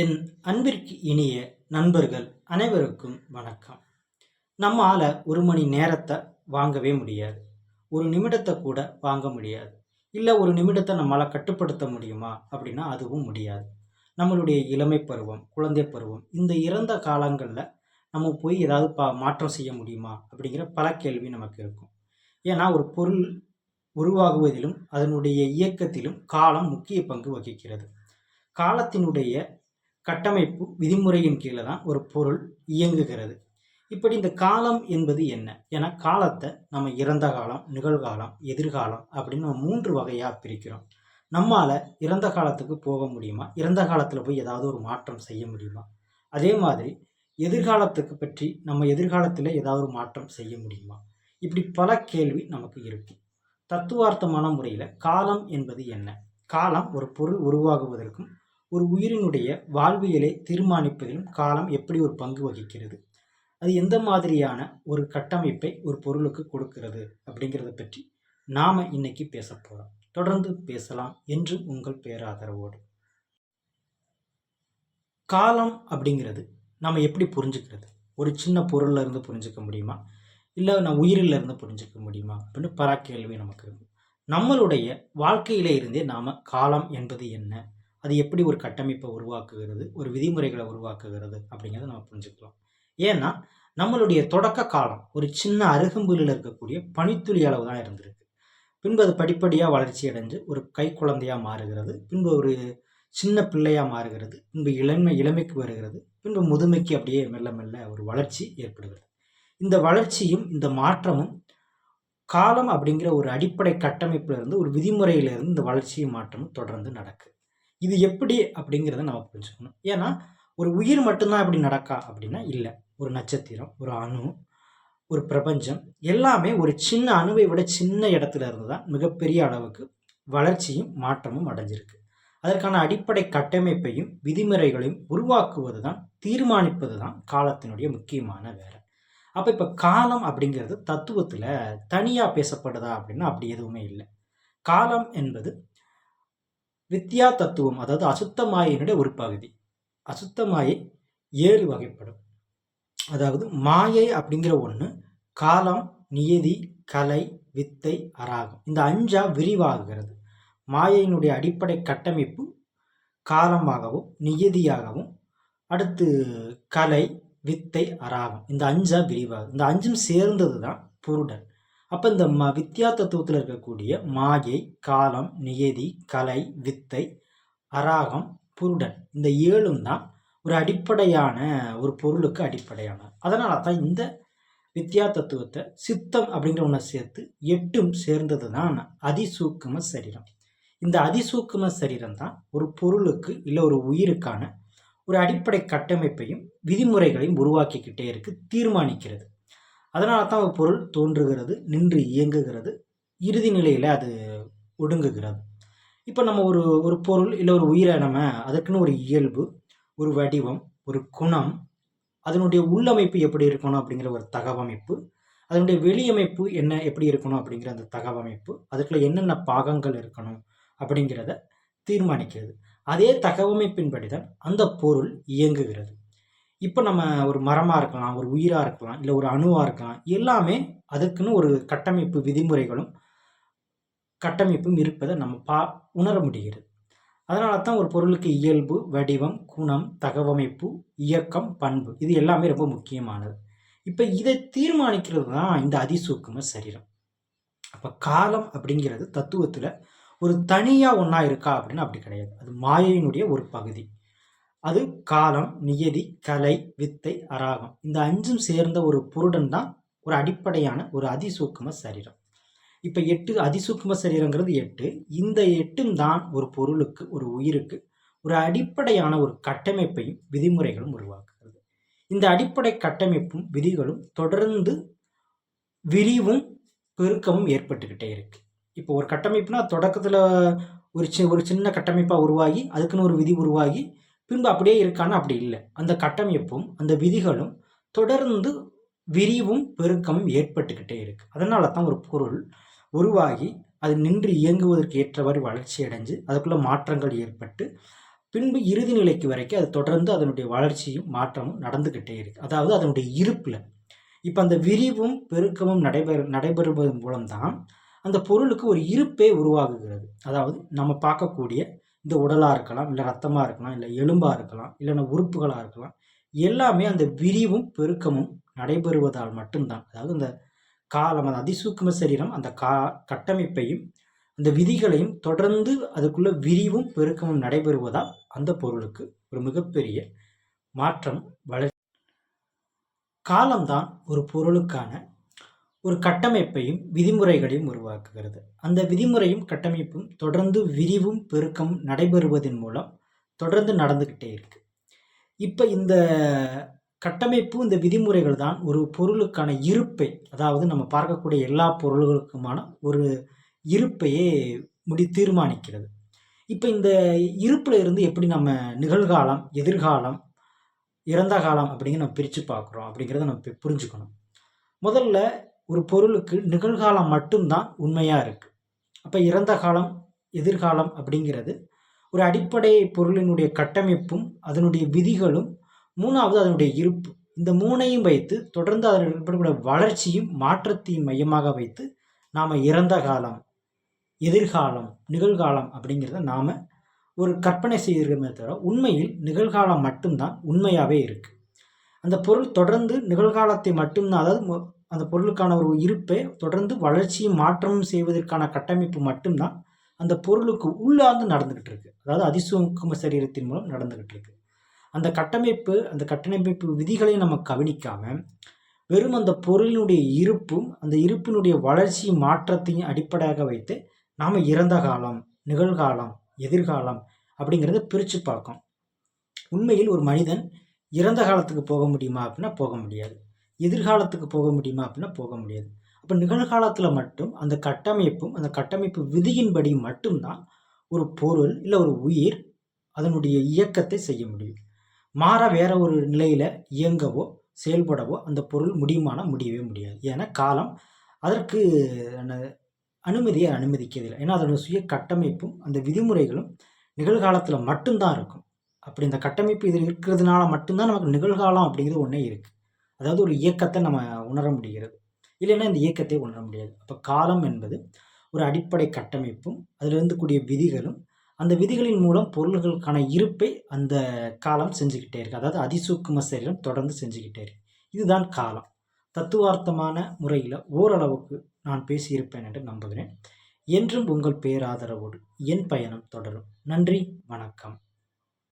என் அன்பிற்கு இனிய நண்பர்கள் அனைவருக்கும் வணக்கம். நம்மால் ஒரு மணி நேரத்தை வாங்கவே முடியாது. ஒரு நிமிடத்தை கூட வாங்க முடியாது. இல்லை ஒரு நிமிடத்தை நம்மளால் கட்டுப்படுத்த முடியுமா? அப்படின்னா அதுவும் முடியாது. நம்மளுடைய இளமை பருவம் குழந்தை பருவம் இந்த இறந்த காலங்களில் நம்ம போய் ஏதாவது பா மாற்றம் செய்ய முடியுமா? அப்படிங்கிற பல கேள்வி நமக்கு இருக்கும். ஏன்னா ஒரு பொருள் உருவாகுவதிலும் அதனுடைய இயக்கத்திலும் காலம் முக்கிய பங்கு வகிக்கிறது. காலத்தினுடைய கட்டமைப்பு விதிமுறையின் கீழே தான் ஒரு பொருள் இயங்குகிறது. இப்படி இந்த காலம் என்பது என்ன? ஏன்னா காலத்தை நம்ம இறந்த காலம் நிகழ்காலம் எதிர்காலம் அப்படின்னு நம்ம மூன்று வகையாக பிரிக்கிறோம். நம்மால் இறந்த காலத்துக்கு போக முடியுமா? இறந்த காலத்தில் போய் ஏதாவது ஒரு மாற்றம் செய்ய முடியுமா? அதே மாதிரி எதிர்காலத்துக்கு பற்றி நம்ம எதிர்காலத்தில் ஏதாவது ஒரு மாற்றம் செய்ய முடியுமா? இப்படி பல கேள்வி நமக்கு இருக்கும் தத்துவார்த்தமான முறையில் காலம் என்பது என்ன? காலம் ஒரு பொருள் உருவாகுவதற்கும் ஒரு உயிரினுடைய வாழ்வியலை தீர்மானிப்பதிலும் காலம் எப்படி ஒரு பங்கு வகிக்கிறது? அது எந்த மாதிரியான ஒரு கட்டமைப்பை ஒரு பொருளுக்கு கொடுக்கிறது அப்படிங்கிறத பற்றி நாம் இன்னைக்கு பேச போகிறோம் தொடர்ந்து பேசலாம் என்று உங்கள் பேராதரவோடு. காலம் அப்படிங்கிறது நம்ம எப்படி புரிஞ்சுக்கிறது? ஒரு சின்ன பொருளில் இருந்து புரிஞ்சுக்க முடியுமா? இல்லை நான் உயிரில் இருந்து புரிஞ்சுக்க முடியுமா? அப்படின்னு பல கேள்வி நமக்கு இருக்கும். நம்மளுடைய வாழ்க்கையில இருந்தே நாம் காலம் என்பது என்ன? அது எப்படி ஒரு கட்டமைப்பை உருவாக்குகிறது ஒரு விதிமுறைகளை உருவாக்குகிறது அப்படிங்கிறத நம்ம புரிஞ்சுக்கலாம். ஏன்னா நம்மளுடைய தொடக்க காலம் ஒரு சின்ன அருகம்புலில் இருக்கக்கூடிய பனித்துளி அளவு தான் இருந்திருக்கு. பின்பு அது படிப்படியாக வளர்ச்சி அடைஞ்சு ஒரு கை குழந்தையாக மாறுகிறது பின்பு ஒரு சின்ன பிள்ளையாக மாறுகிறது பின்பு இளமை இளமைக்கு வருகிறது பின்பு முதுமைக்கு அப்படியே மெல்ல மெல்ல ஒரு வளர்ச்சி ஏற்படுகிறது. இந்த வளர்ச்சியும் இந்த மாற்றமும் காலம் அப்படிங்கிற ஒரு அடிப்படை கட்டமைப்பிலிருந்து ஒரு விதிமுறையிலிருந்து இந்த வளர்ச்சியும் மாற்றமும் தொடர்ந்து நடக்குது இது எப்படி அப்படிங்கிறத நம்ம புரிஞ்சுக்கணும். ஏன்னா ஒரு உயிர் மட்டும்தான் இப்படி நடக்கா அப்படின்னா இல்லை. ஒரு நட்சத்திரம் ஒரு அணு ஒரு பிரபஞ்சம் எல்லாமே ஒரு சின்ன அணுவை விட சின்ன இடத்துல இருந்து தான் மிகப்பெரிய அளவுக்கு வளர்ச்சியும் மாற்றமும் அடைஞ்சிருக்கு. அதற்கான அடிப்படை கட்டமைப்பையும் விதிமுறைகளையும் உருவாக்குவது தான் தீர்மானிப்பது தான் காலத்தினுடைய முக்கியமான வேலை. அப்போ இப்போ காலம் அப்படிங்கிறது தத்துவத்தில் தனியாக பேசப்படுதா அப்படின்னா அப்படி எதுவுமே இல்லை. காலம் என்பது வித்யா தத்துவம் அதாவது அசுத்த மாயினுடைய ஒரு பகுதி. அசுத்த மாயை ஏழு வகைப்படும். அதாவது மாயை அப்படிங்கிற ஒன்று காலம் நியதி கலை வித்தை அராகம். இந்த அஞ்சா விரிவாகுகிறது. மாயையினுடைய அடிப்படை கட்டமைப்பு காலமாகவும் நியதியாகவும் அடுத்து கலை வித்தை அராகம். இந்த அஞ்சா விரிவாகும் இந்த அஞ்சும் சேர்ந்தது தான் புருடன் அப்போ இந்த ம வித்யா தத்துவத்தில் இருக்கக்கூடிய மாயை காலம் நியதி கலை வித்தை அராகம் புருடன் இந்த ஏழும் தான் ஒரு அடிப்படையான ஒரு பொருளுக்கு அடிப்படையான அதனால தான் இந்த வித்யா தத்துவத்தை சித்தம் அப்படிங்கிற ஒன்றை சேர்த்து எட்டும் சேர்ந்தது தான் அதிசூக்கும சரீரம். இந்த அதிசூக்கும சரீரம் தான் ஒரு பொருளுக்கு இல்லை ஒரு உயிருக்கான ஒரு அடிப்படை கட்டமைப்பையும் விதிமுறைகளையும் உருவாக்கிக்கிட்டே இருக்கு தீர்மானிக்கிறது. அதனால தான் ஒரு பொருள் தோன்றுகிறது நின்று இயங்குகிறது. இறுதி நிலையில் அது ஒடுங்குகிறது. இப்போ நம்ம ஒரு ஒரு பொருள் இல்லை ஒரு உயிரை நம்ம அதற்குன்னு ஒரு இயல்பு ஒரு வடிவம் ஒரு குணம் அதனுடைய உள்ளமைப்பு எப்படி இருக்கணும் அப்படிங்கிற ஒரு தகவமைப்பு அதனுடைய வெளியமைப்பு என்ன எப்படி இருக்கணும் அப்படிங்கிற அந்த தகவமைப்பு அதுக்குள்ள என்னென்ன பாகங்கள் இருக்கணும் அப்படிங்கிறத தீர்மானிக்கிறது. அதே தகவமைப்பின்படி தான் அந்த பொருள் இயங்குகிறது. இப்போ நம்ம ஒரு மரமாக இருக்கலாம் ஒரு உயிராக இருக்கலாம் இல்லை ஒரு அணுவாக இருக்கலாம் எல்லாமே அதுக்குன்னு ஒரு கட்டமைப்பு விதிமுறைகளும் கட்டமைப்பும் இருப்பதை நம்ம பா உணர முடிகிறது. அதனால தான் ஒரு பொருளுக்கு இயல்பு வடிவம் குணம் தகவமைப்பு இயக்கம் பண்பு இது எல்லாமே ரொம்ப முக்கியமானது. இப்போ இதை தீர்மானிக்கிறது தான் இந்த அதிசூக்கும சரீரம். அப்போ காலம் அப்படிங்கிறது தத்துவத்தில் ஒரு தனியாக ஒன்றா இருக்கா அப்படின்னு அப்படி கிடையாது. அது மாயையினுடைய ஒரு பகுதி. அது காலம் நியதி கலை வித்தை அராகம். இந்த அஞ்சும் சேர்ந்த ஒரு பொருடன் தான் ஒரு அடிப்படையான ஒரு அதிசூக்கும சரீரம். இப்போ எட்டு அதிசூக்கும சரீரங்கிறது எட்டு. இந்த எட்டும் தான் ஒரு பொருளுக்கு ஒரு உயிருக்கு ஒரு அடிப்படையான ஒரு கட்டமைப்பையும் விதிமுறைகளும் உருவாக்குகிறது. இந்த அடிப்படை கட்டமைப்பும் விதிகளும் தொடர்ந்து விரிவும் பெருக்கமும் ஏற்பட்டுக்கிட்டே இருக்கு. இப்போ ஒரு கட்டமைப்புனா தொடக்கத்தில் ஒரு சி ஒரு சின்ன கட்டமைப்பாக உருவாகி அதுக்குன்னு ஒரு விதி உருவாகி பின்பு அப்படியே இருக்கான்னு அப்படி இல்லை. அந்த கட்டமைப்பும் அந்த விதிகளும் தொடர்ந்து விரிவும் பெருக்கமும் ஏற்பட்டுக்கிட்டே இருக்குது அதனால தான் ஒரு பொருள் உருவாகி அது நின்று இயங்குவதற்கு ஏற்றவாறு வளர்ச்சி அடைஞ்சு அதுக்குள்ள மாற்றங்கள் ஏற்பட்டு பின்பு இறுதி நிலைக்கு வரைக்கும் அது தொடர்ந்து அதனுடைய வளர்ச்சியும் மாற்றமும் நடந்துக்கிட்டே இருக்குது அதாவது அதனுடைய இருப்பில். இப்போ அந்த விரிவும் பெருக்கமும் நடைபெற நடைபெறுவதன் மூலம்தான் அந்த பொருளுக்கு ஒரு இருப்பே உருவாகுகிறது. அதாவது நம்ம பார்க்கக்கூடிய இந்த உடலாக இருக்கலாம் இல்லை ரத்தமாக இருக்கலாம் இல்லை எலும்பாக இருக்கலாம் இல்லைன்னா உறுப்புகளாக இருக்கலாம் எல்லாமே அந்த விரிவும் பெருக்கமும் நடைபெறுவதால் மட்டும்தான். அதாவது அந்த காலம் அந்த அதிசூக்கும சரீரம் அந்த கா கட்டமைப்பையும் அந்த விதிகளையும் தொடர்ந்து அதுக்குள்ள விரிவும் பெருக்கமும் நடைபெறுவதால் அந்த பொருளுக்கு ஒரு மிகப்பெரிய மாற்றம் வளர் காலம்தான் ஒரு பொருளுக்கான ஒரு கட்டமைப்பையும் விதிமுறைகளையும் உருவாக்குகிறது. அந்த விதிமுறையும் கட்டமைப்பும் தொடர்ந்து விரிவும் பெருக்கம் நடைபெறுவதன் மூலம் தொடர்ந்து நடந்துக்கிட்டே இருக்கு. இப்போ இந்த கட்டமைப்பு இந்த விதிமுறைகள் தான் ஒரு பொருளுக்கான இருப்பை அதாவது நம்ம பார்க்கக்கூடிய எல்லா பொருள்களுக்குமான ஒரு இருப்பையே முடி தீர்மானிக்கிறது. இப்போ இந்த இருப்பில் இருந்து எப்படி நம்ம நிகழ்காலம் எதிர்காலம் இறந்த காலம் அப்படிங்கிற நம்ம பிரித்து பார்க்குறோம் அப்படிங்கிறத நம்ம புரிஞ்சுக்கணும். முதல்ல ஒரு பொருளுக்கு நிகழ்காலம் மட்டும்தான் உண்மையாக இருக்குது அப்போ இறந்த காலம் எதிர்காலம் அப்படிங்கிறது ஒரு அடிப்படை பொருளினுடைய கட்டமைப்பும் அதனுடைய விதிகளும் மூணாவது அதனுடைய இருப்பு. இந்த மூணையும் வைத்து தொடர்ந்து அதன் ஏற்படக்கூடிய வளர்ச்சியும் மாற்றத்தையும் மையமாக வைத்து நாம் இறந்த காலம் எதிர்காலம் நிகழ்காலம் அப்படிங்கிறத நாம் ஒரு கற்பனை செய்திருக்கிறோமே தவிர உண்மையில் நிகழ்காலம் மட்டும்தான் உண்மையாகவே இருக்குது அந்த பொருள் தொடர்ந்து நிகழ்காலத்தை மட்டும்தான் அதாவது அந்த பொருளுக்கான ஒரு இருப்பை தொடர்ந்து வளர்ச்சியும் மாற்றமும் செய்வதற்கான கட்டமைப்பு மட்டும்தான் அந்த பொருளுக்கு உள்ளார்ந்து நடந்துக்கிட்டு இருக்கு. அதாவது அதிசூக்கும சரீரத்தின் மூலம் நடந்துக்கிட்டு இருக்கு. அந்த கட்டமைப்பு அந்த கட்டமைப்பு விதிகளை நம்ம கவனிக்காம வெறும் அந்த பொருளினுடைய இருப்பும் அந்த இருப்பினுடைய வளர்ச்சி மாற்றத்தையும் அடிப்படையாக வைத்து நாம் இறந்த காலம் நிகழ்காலம் எதிர்காலம் அப்படிங்கிறத பிரித்து பார்க்கோம் உண்மையில் ஒரு மனிதன் இறந்த காலத்துக்கு போக முடியுமா அப்படின்னா போக முடியாது. எதிர்காலத்துக்கு போக முடியுமா அப்படின்னா போக முடியாது. அப்போ நிகழ்காலத்தில் மட்டும் அந்த கட்டமைப்பும் அந்த கட்டமைப்பு விதியின்படி மட்டும்தான் ஒரு பொருள் இல்லை ஒரு உயிர் அதனுடைய இயக்கத்தை செய்ய முடியும். மாற வேற ஒரு நிலையில் இயங்கவோ செயல்படவோ அந்த பொருள் முடியுமானா முடியவே முடியாது. ஏன்னா காலம் அதற்கு என்ன- அனுமதியை அனுமதிக்கிறதில்லை ஏன்னா அதனுடைய சுய கட்டமைப்பும் அந்த விதிமுறைகளும் நிகழ்காலத்தில் மட்டும்தான் இருக்கும். அப்படி இந்த கட்டமைப்பு இது இருக்கிறதுனால மட்டும்தான் நமக்கு நிகழ்காலம் அப்படிங்கிறது ஒன்றே இருக்குது அதாவது ஒரு இயக்கத்தை நம்ம உணர முடிகிறது. இல்லைன்னா இந்த இயக்கத்தை உணர முடியாது. அப்போ காலம் என்பது ஒரு அடிப்படை கட்டமைப்பும் அதிலிருந்து கூடிய விதிகளும் அந்த விதிகளின் மூலம் பொருள்களுக்கான இருப்பை அந்த காலம் செஞ்சுக்கிட்டே இருக்கு. அதாவது அதிசூக்கும சரீரம் தொடர்ந்து செஞ்சுக்கிட்டே இருக்கு. இதுதான் காலம். தத்துவார்த்தமான முறையில் ஓரளவுக்கு நான் பேசியிருப்பேன் என்று நம்புகிறேன். என்றும் உங்கள் பேராதரவோடு என் பயணம் தொடரும். நன்றி வணக்கம்.